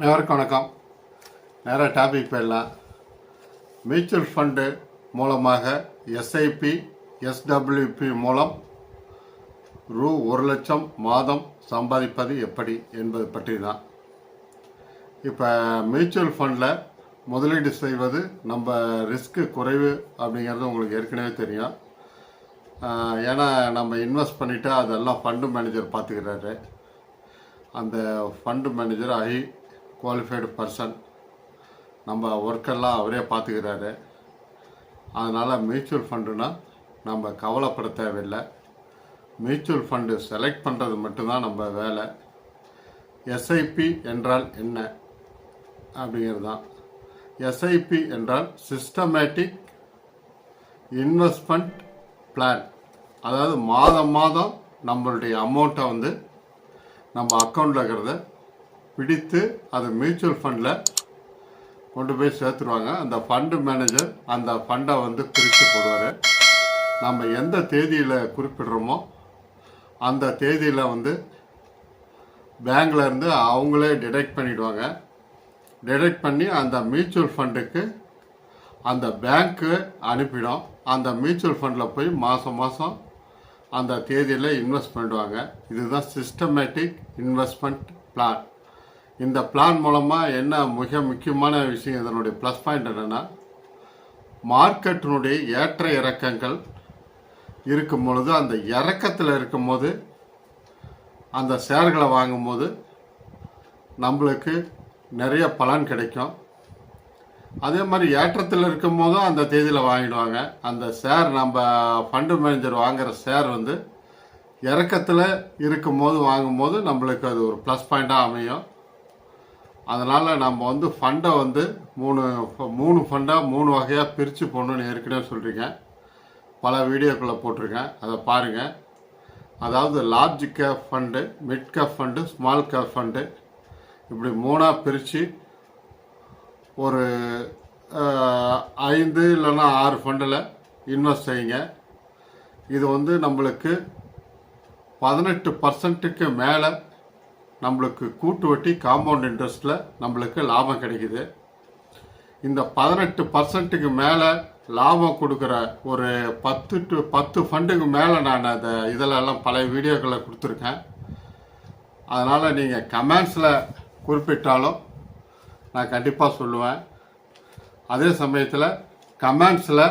அனைவருக்கும் வணக்கம். நேராக டாபிக் போயிடலாம். மியூச்சுவல் ஃபண்டு மூலமாக எஸ்ஐபி எஸ்டபிள்யூபி மூலம் ரூ ஒரு லட்சம் மாதம் சம்பாதிப்பது எப்படி என்பது பற்றி தான் இப்போ மியூச்சுவல் ஃபண்டில் முதலீடு செய்வது நம்ம ரிஸ்க்கு குறைவு அப்படிங்கிறது உங்களுக்கு ஏற்கனவே தெரியும். ஏன்னா நம்ம இன்வெஸ்ட் பண்ணிவிட்டு அதெல்லாம் ஃபண்டு மேனேஜர் பார்த்துக்கிறாரு. அந்த fund manager a qualified person நம்ம ஒர்க்கெல்லாம் அவரே பார்த்துக்கிறாரு. அதனால் மியூச்சுவல் ஃபண்டுனா நம்ம கவலைப்பட தேவையில்லை. மியூச்சுவல் ஃபண்டு செலக்ட் பண்ணுறது மட்டும்தான் நம்ம வேலை. எஸ்ஐபி என்றால் என்ன? அப்படிங்கிறது தான் எஸ்ஐபி என்றால் சிஸ்டமேட்டிக் இன்வெஸ்ட்மெண்ட் பிளான் அதாவது மாதம் மாதம் நம்மளுடைய அமௌண்ட்டை வந்து நம்ம அக்கௌண்ட்டில் இருக்கிறத பிடித்து அது மியூச்சுவல் ஃபண்டில் கொண்டு போய் சேர்த்துருவாங்க. அந்த ஃபண்டு மேனேஜர் அந்த ஃபண்டை வந்து பிரித்து போடுவார். நம்ம எந்த தேதியில் குறிப்பிடுறோமோ அந்த தேதியில் வந்து பேங்க்ல இருந்து அவங்களே டிடெக்ட் பண்ணிவிடுவாங்க டிடெக்ட் பண்ணி அந்த மியூச்சுவல் ஃபண்டுக்கு அந்த பேங்க்கு அனுப்பிடும். அந்த மியூச்சுவல் ஃபண்டில் போய் மாதம் மாதம் அந்த தேதியில் இன்வெஸ்ட் பண்ணிடுவாங்க. இதுதான் சிஸ்டமேட்டிக் இன்வெஸ்ட்மெண்ட் பிளான் இந்த பிளான் மூலமாக என்ன மிக முக்கியமான விஷயம் இதனுடைய ப்ளஸ் பாயிண்ட் என்னென்னா மார்க்கெட்டினுடைய ஏற்ற இறக்கங்கள் இருக்கும் பொழுது அந்த இறக்கத்தில் இருக்கும்போது அந்த ஷேர்களை வாங்கும்போது நம்மளுக்கு நிறைய பலன் கிடைக்கும். அதே மாதிரி ஏற்றத்தில் இருக்கும் போதும் அந்த தேதியில் வாங்கிடுவாங்க. அந்த ஷேர் நம்ம ஃபண்டு மேனேஜர் வாங்குகிற ஷேர் வந்து இறக்கத்தில் இருக்கும் போது வாங்கும்போது நம்மளுக்கு அது ஒரு ப்ளஸ் பாயிண்ட்டாக அமையும். அதனால் நம்ம வந்து ஃபண்டை வந்து மூணு மூணு ஃபண்டாக மூணு வகையாக பிரித்து போடணும்னு ஏற்கனவே சொல்கிறீங்க பல வீடியோக்குள்ளே போட்டிருக்கேன். அதை பாருங்கள் அதாவது large cap fund mid cap fund small cap fund இப்படி மூணாக பிரித்து ஒரு ஐந்து இல்லைன்னா ஆறு ஃபண்டில் இன்வெஸ்ட் செய்யுங்க. இது வந்து நம்மளுக்கு பதினெட்டு பர்சன்ட்டுக்கு மேலே நம்மளுக்கு கூட்டு வட்டி காம்பவுண்ட் இன்ட்ரெஸ்ட்டில் நம்மளுக்கு லாபம் கிடைக்குது. இந்த பதினெட்டு பர்சன்ட்டுக்கு மேலே லாபம் கொடுக்குற ஒரு பத்து டு பத்து ஃபண்டுக்கு மேலே நான் அந்த இதிலெல்லாம் பழைய வீடியோக்களை கொடுத்துருக்கேன். அதனால் நீங்கள் கமெண்ட்ஸில் குறிப்பிட்டாலும் நான் கண்டிப்பாக சொல்லுவேன். அதே சமயத்தில் கமெண்ட்ஸில்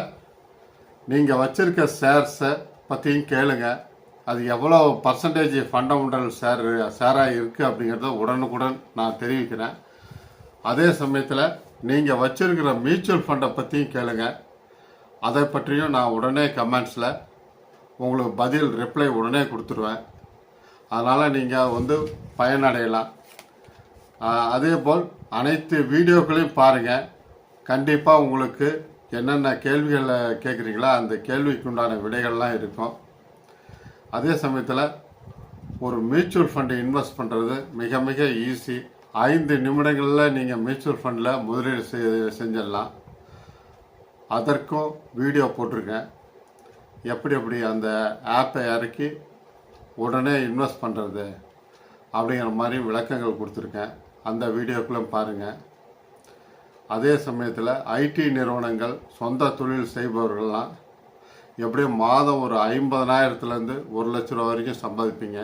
நீங்கள் வச்சுருக்க ஷேர்ஸை பற்றியும் கேளுங்கள் அது எவ்வளோ பர்சன்டேஜ் ஃபண்டமெண்டல் ஷேர் ஷேராக இருக்குது அப்படிங்கிறத உடனுக்குடன் நான் தெரிவிக்கிறேன். அதே சமயத்தில் நீங்கள் வச்சுருக்கிற மியூச்சுவல் ஃபண்டை பற்றியும் கேளுங்க. அதை பற்றியும் நான் உடனே கமெண்ட்ஸில் உங்களுக்கு பதில் ரிப்ளை உடனே கொடுத்துருவேன். அதனால் நீங்கள் வந்து பயனடையலாம். அதே போல் அனைத்து வீடியோக்களையும் பாருங்கள் கண்டிப்பாக உங்களுக்கு என்னென்ன கேள்விகளை கேட்குறீங்களோ அந்த கேள்விக்கு உண்டான விடைகள்லாம் இருக்கும். அதே சமயத்தில் ஒரு மியூச்சுவல் ஃபண்டை இன்வெஸ்ட் பண்ணுறது மிக மிக ஈஸி ஐந்து நிமிடங்களில் நீங்கள் மியூச்சுவல் ஃபண்டில் முதலீடு செய் செஞ்சிடலாம். அதற்கும் வீடியோ போட்டிருக்கேன். எப்படி எப்படி அந்த ஆப்பை இறக்கி உடனே இன்வெஸ்ட் பண்ணுறது அப்படிங்கிற மாதிரி விளக்கங்கள் கொடுத்துருக்கேன். அந்த வீடியோக்களும் பாருங்கள் அதே சமயத்தில் ஐடி நிறுவனங்கள் சொந்த தொழில் செய்பவர்கள்லாம் எப்படியும் மாதம் ஒரு ஐம்பதனாயிரத்துலேருந்து ஒரு லட்ச ரூபா வரைக்கும் சம்பாதிப்பீங்க.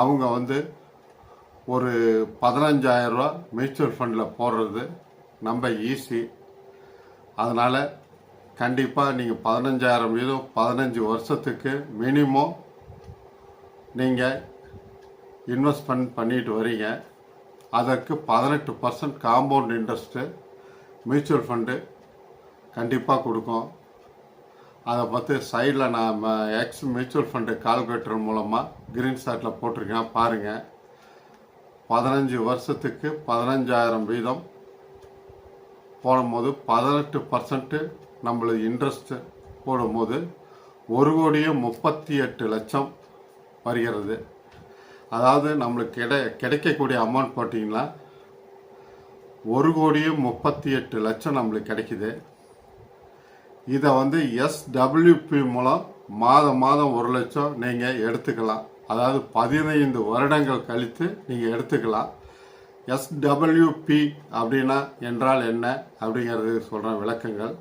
அவங்க வந்து ஒரு பதினஞ்சாயிரரூவா மியூச்சுவல் ஃபண்டில் போடுறது நம்ம ஈஸி. அதனால் கண்டிப்பாக நீங்கள் பதினஞ்சாயிரம் வீதம் பதினஞ்சு வருஷத்துக்கு மினிமம் நீங்கள் இன்வெஸ்ட்மெண்ட் பண்ணிட்டு வரீங்க. அதற்கு பதினெட்டு percent compound interest mutual fund கண்டிப்பாக கொடுக்கும். அதை பார்த்து சைடில் நான் எக்ஸ் மியூச்சுவல் ஃபண்டு கால்குலேட்டர் மூலமாக கிரீன் ஷாட்டில் போட்டிருக்கேன். பாருங்கள் பதினஞ்சு வருஷத்துக்கு பதினஞ்சாயிரம் வீதம். போடும்போது பதினெட்டு பர்சன்ட்டு நம்மளுக்கு இன்ட்ரெஸ்ட்டு போடும்போது ஒரு கோடியே முப்பத்தி எட்டு லட்சம் வருகிறது. அதாவது நம்மளுக்கு கிடை கிடைக்கக்கூடிய அமௌண்ட் போட்டிங்கன்னா ஒரு கோடியே முப்பத்தி எட்டு லட்சம் நம்மளுக்கு கிடைக்குது. இதை வந்து எஸ்டபிள்யூபி மூலம் மாதம் மாதம் ஒரு லட்சம் நீங்கள் எடுத்துக்கலாம். அதாவது பதினைந்து வருடங்கள் கழித்து நீங்கள் எடுத்துக்கலாம். எஸ்டபிள்யூபி அப்படின்னா என்றால் என்ன? அப்படிங்கிறது சொல்கிற விளக்கங்கள்.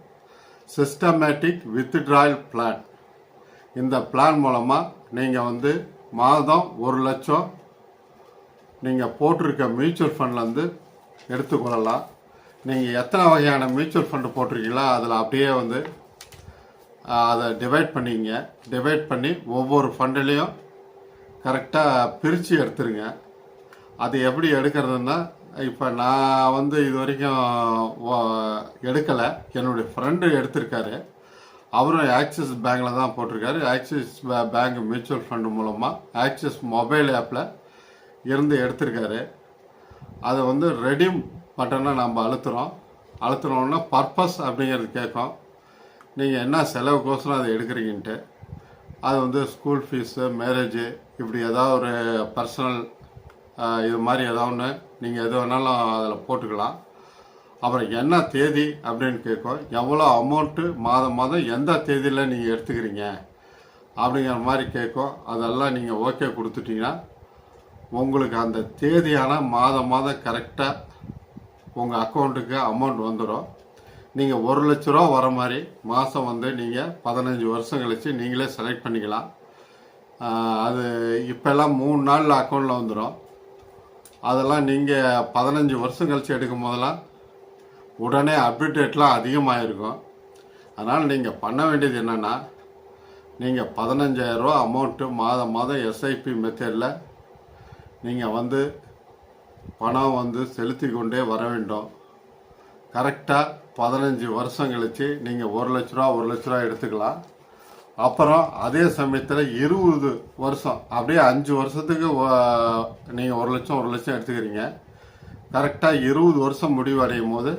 சிஸ்டமேட்டிக் வித்ட்ராயல் பிளான் இந்த பிளான் மூலமாக நீங்கள் வந்து மாதம் ஒரு லட்சம் நீங்கள் போட்டிருக்க மியூச்சுவல் ஃபண்ட்லேருந்து எடுத்துக்கொள்ளலாம். நீங்கள் எத்தனை வகையான மியூச்சுவல் ஃபண்டு போட்டிருக்கீங்களோ அதில் அப்படியே வந்து அதை டிவைட் பண்ணிங்க. டிவைட் பண்ணி ஒவ்வொரு ஃபண்டுலேயும் கரெக்டாக பிரித்து எடுத்துருங்க. அது எப்படி எடுக்கிறதுன்னா இப்போ நான் வந்து இது வரைக்கும் எடுக்கலை. என்னுடைய ஃப்ரெண்டு எடுத்திருக்காரு. அவரும் ஆக்சிஸ் பேங்கில் தான் போட்டிருக்காரு. ஆக்சிஸ் பேங்க் மியூச்சுவல் ஃபண்டு மூலமாக ஆக்சிஸ் மொபைல் ஆப்பில் இருந்து எடுத்திருக்காரு. அதை வந்து ரெடிம் பட்டனை நம்ம அழுத்துகிறோம் அழுத்துனோன்னா பர்பஸ் அப்படிங்கிறது கேட்கும். நீங்கள் என்ன செலவுக்கோசரம் அதை எடுக்கிறீங்கன்ட்டு. அது வந்து ஸ்கூல் ஃபீஸு மேரேஜு இப்படி ஏதாவது ஒரு பர்சனல் இது மாதிரி ஏதாவது ஒன்று நீங்கள் எது வேணாலும் அதில் போட்டுக்கலாம். அப்புறம் என்ன தேதி அப்படின்னு கேட்கும். எவ்வளோ அமௌண்ட்டு மாதம் மாதம் எந்த தேதியில் நீங்கள் எடுத்துக்கிறீங்க அப்படிங்கிற மாதிரி கேட்கும். அதெல்லாம் நீங்கள் ஓகே கொடுத்துட்டிங்கன்னா உங்களுக்கு அந்த தேதியான மாதம் மாதம் கரெக்டாக உங்கள் அக்கௌண்ட்டுக்கு அமௌண்ட் வந்துடும் நீங்கள் ஒரு லட்ச ரூபா வர மாதிரி மாதம் வந்து நீங்கள் பதினஞ்சு வருஷம் கழித்து நீங்களே செலக்ட் பண்ணிக்கலாம். அது இப்போல்லாம் மூணு நாளில் அக்கௌண்ட்டில் வந்துடும் அதெல்லாம் நீங்கள் பதினஞ்சு வருஷம் கழித்து எடுக்கும் போதெல்லாம் உடனே அப்டேட்லாம் அதிகமாக இருக்கும் அதனால் நீங்கள் பண்ண வேண்டியது என்னென்னா நீங்கள் பதினஞ்சாயிரரூவா அமௌண்ட்டு மாதம் மாதம் எஸ்ஐபி மெத்தடில் நீங்கள் வந்து பணம் வந்து செலுத்தி கொண்டே வர வேண்டும். கரெக்டாக பதினஞ்சு வருஷம் கழித்து நீங்கள் ஒரு லட்ச ரூபா ஒரு லட்ச ரூபா எடுத்துக்கலாம். அப்புறம் அதே சமயத்தில் இருபது வருஷம் அப்படியே அஞ்சு வருஷத்துக்கு நீங்கள் ஒரு லட்சம் ஒரு லட்சம் எடுத்துக்கிறீங்க. கரெக்டாக இருபது வருஷம் முடிவடையும் போது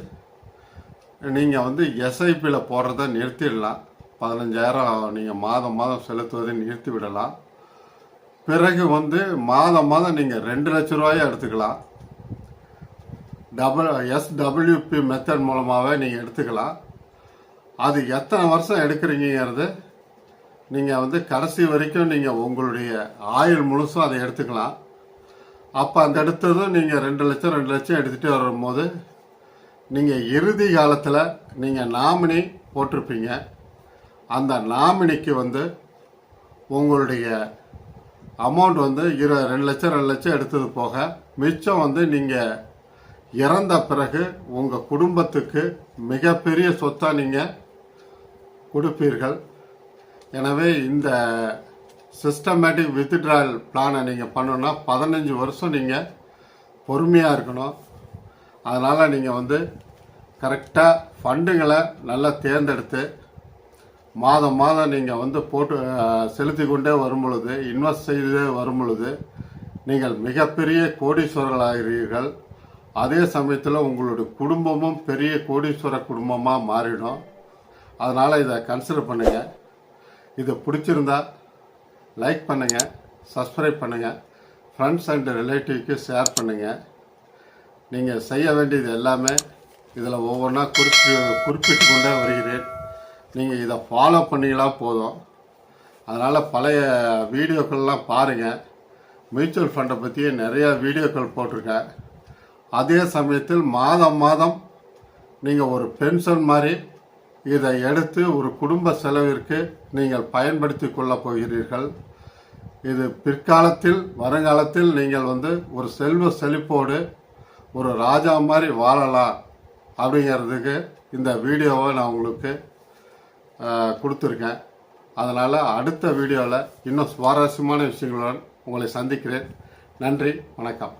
நீங்கள் வந்து எஸ்ஐபியில் போடுறத நிறுத்திடலாம். பதினஞ்சாயிரம் நீங்கள் மாதம் மாதம் செலுத்துவதை நிறுத்தி விடலாம் பிறகு வந்து மாதம் மாதம் நீங்கள் ரெண்டு லட்ச ரூபாயும் எடுத்துக்கலாம். டபுள் எஸ்டபிள்யூபி மெத்தட் மூலமாகவே நீங்கள் எடுத்துக்கலாம். அது எத்தனை வருஷம் எடுக்கிறீங்கிறது நீங்கள் வந்து கடைசி வரைக்கும் நீங்கள் உங்களுடைய ஆயுள் முழுசும் அதை எடுத்துக்கலாம். அப்போ அந்த எடுத்ததும் நீங்கள் ரெண்டு லட்சம் ரெண்டு லட்சம் எடுத்துகிட்டு வரும்போது நீங்கள் இறுதி காலத்தில் நீங்கள் நாமினி போட்டிருப்பீங்க. அந்த நாமினிக்கு வந்து உங்களுடைய அமௌண்ட் வந்து இரு ரெண்டு லட்சம் ரெண்டு லட்சம் எடுத்தது போக மிச்சம் வந்து நீங்கள் இறந்த பிறகு உங்கள் குடும்பத்துக்கு மிகப்பெரிய சொத்தாக நீங்கள் கொடுப்பீர்கள். எனவே இந்த சிஸ்டமேட்டிக் வித்ட்ராயல் பிளானை நீங்கள் பண்ணணுன்னா பதினஞ்சு வருஷம் நீங்கள் பொறுமையாக இருக்கணும். அதனால் நீங்கள் வந்து கரெக்டாக ஃபண்டுங்களை நல்லா தேர்ந்தெடுத்து மாதம் மாதம் நீங்கள் வந்து போட்டு செலுத்தி கொண்டே வரும் பொழுது இன்வெஸ்ட் செய்து வரும் பொழுது நீங்கள் மிகப்பெரிய கோடீஸ்வரர்களாகிறீர்கள். அதே சமயத்தில் உங்களுடைய குடும்பமும் பெரிய கோடீஸ்வர குடும்பமாக மாறிடும். அதனால் இதை கன்சிடர் பண்ணுங்கள் இதை பிடிச்சிருந்தா லைக் பண்ணுங்கள் சப்ஸ்கிரைப் பண்ணுங்கள் ஃப்ரெண்ட்ஸ் அண்ட் ரிலேட்டிவ்க்கு ஷேர் பண்ணுங்கள் நீங்கள் செய்ய வேண்டியது எல்லாமே இதில் ஒவ்வொன்றா குறிப்பி குறிப்பிட்டு கொண்டே வருகிறேன். நீங்கள் இதை ஃபாலோ பண்ணிங்களா போதும். அதனால் பழைய வீடியோக்கள்லாம் பாருங்கள் மியூச்சுவல் ஃபண்டை பற்றியே நிறையா வீடியோக்கள் போட்டிருக்கேன். அதே சமயத்தில் மாதம் மாதம் நீங்கள் ஒரு பென்ஷன் மாதிரி இதை எடுத்து ஒரு குடும்ப செலவிற்கு நீங்கள் பயன்படுத்தி கொள்ளப் போகிறீர்கள். இது பிற்காலத்தில் வருங்காலத்தில் நீங்கள் வந்து ஒரு செல்வ செழிப்போடு ஒரு ராஜா மாதிரி வாழலாம் அப்படிங்கிறதுக்கு இந்த வீடியோவை நான் உங்களுக்கு கொடுத்துருக்கேன். அதனால் அடுத்த வீடியோவில் இன்னும் சுவாரஸ்யமான விஷயங்களுடன் உங்களை சந்திக்கிறேன். நன்றி வணக்கம்.